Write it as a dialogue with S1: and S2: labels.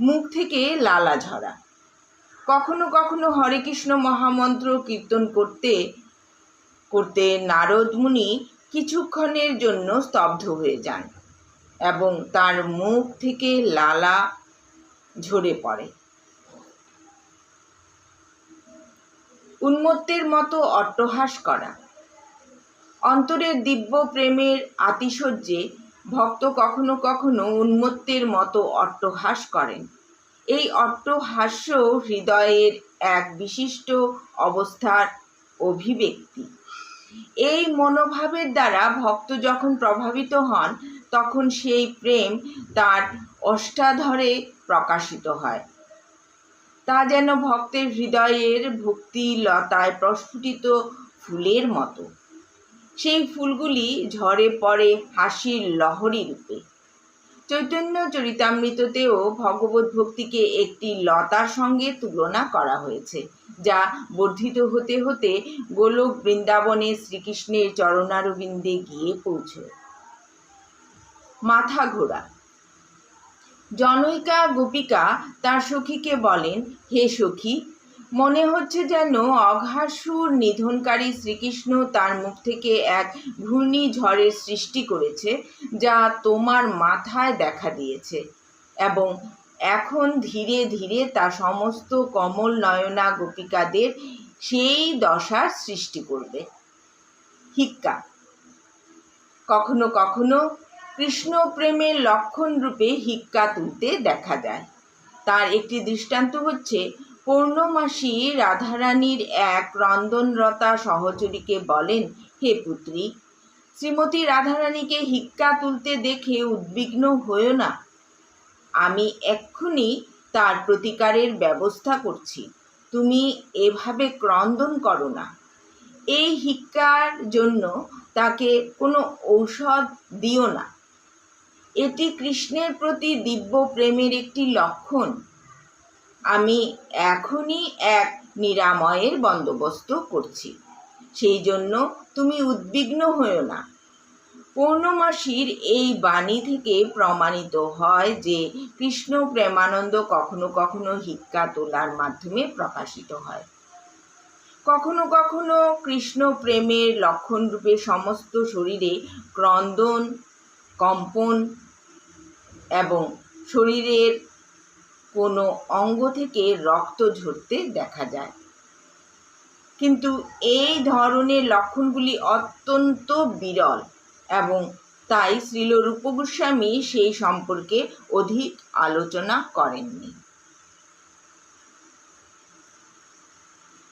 S1: মুখ থেকে লালা ঝরা। কখনো কখনো হরে কৃষ্ণ মহামন্ত্র কীর্তন করতে করতে নারদ মুনি কিছুক্ষণের জন্য স্তব্ধ হয়ে যান এবং তার মুখ থেকে লালা ঝরে পড়ে। উন্মত্তের মতো অট্টহাস করা। অন্তরের দিব্য প্রেমের আতিশয্যে ভক্ত কখনো কখনো উন্মত্তের মতো অট্টহাস করেন। এই অট্টহাস্য হৃদয়ের এক বিশিষ্ট অবস্থার অভিব্যক্তি। এই মনোভাবের দ্বারা ভক্ত যখন প্রভাবিত হন, তখন সেই প্রেম তার অষ্টাধরে প্রকাশিত হয়। তা যেন ভক্তের হৃদয়ের ভক্তি লতায় প্রস্ফুটিত ফুলের মতো। সেই ফুলগুলি ঝরে পড়ে হাসির লহরী রূপে। চৈতন্য চরিতামৃততেও ভগবত ভক্তিকে একটি লতার সঙ্গে তুলনা করা হয়েছে, যা বর্ধিত হতে হতে গোলক বৃন্দাবনে শ্রীকৃষ্ণের চরণারবিন্দে গিয়ে পৌঁছয়। মাথা ঘোরা। জনৈকা গোপিকা তার সখীকে বলেন, হে সখী মনে হচ্ছে যেন অঘাসুর নিধনকারী শ্রীকৃষ্ণ তার মুখ থেকে এক ঘূর্ণিঝড়ের সৃষ্টি করেছে, যা তোমার মাথায় দেখা দিয়েছে এবং এখন ধীরে ধীরে তা সমস্ত কমল নয়না গোপিকাদের সেই দশার সৃষ্টি করবে। হিক্কা। কখনো কখনো কৃষ্ণ প্রেমের লক্ষণ রূপে হিক্কা তুলতে দেখা যায়। তার একটি দৃষ্টান্ত হচ্ছে পূর্ণমাসী রাধারানীর এক রন্দনরতা সহচরীকে বলেন, হে পুত্রী, শ্রীমতী রাধারানীকে হিক্কা তুলতে দেখে উদ্বিগ্ন হয়েও না। আমি এক্ষুনি তার প্রতিকারের ব্যবস্থা করছি। তুমি এভাবে ক্রন্দন করো না। এই হিক্কার জন্য তাকে কোনো ঔষধ দিও না। এটি কৃষ্ণের প্রতি দিব্য প্রেমের একটি লক্ষণ। আমি এখনই এক নিরাময়ের বন্দোবস্ত করছি। সেই জন্য তুমি উদ্বিগ্ন হও না। পূর্ণমাসীর এই বাণী থেকে প্রমাণিত হয় যে কৃষ্ণ প্রেমানন্দ কখনো কখনো হিক্কা তোলার মাধ্যমে প্রকাশিত হয়। কখনো কখনো কৃষ্ণ প্রেমের লক্ষণরূপে সমস্ত শরীরে ক্রন্দন, কম্পন এবং শরীরের কোনো অঙ্গ থেকে রক্ত ঝরতে দেখা যায়। কিন্তু এই ধরনের লক্ষণগুলি অত্যন্ত বিরল এবং তাই শ্রীল রূপ গোস্বামী সেই সম্পর্কে অধিক আলোচনা করেননি।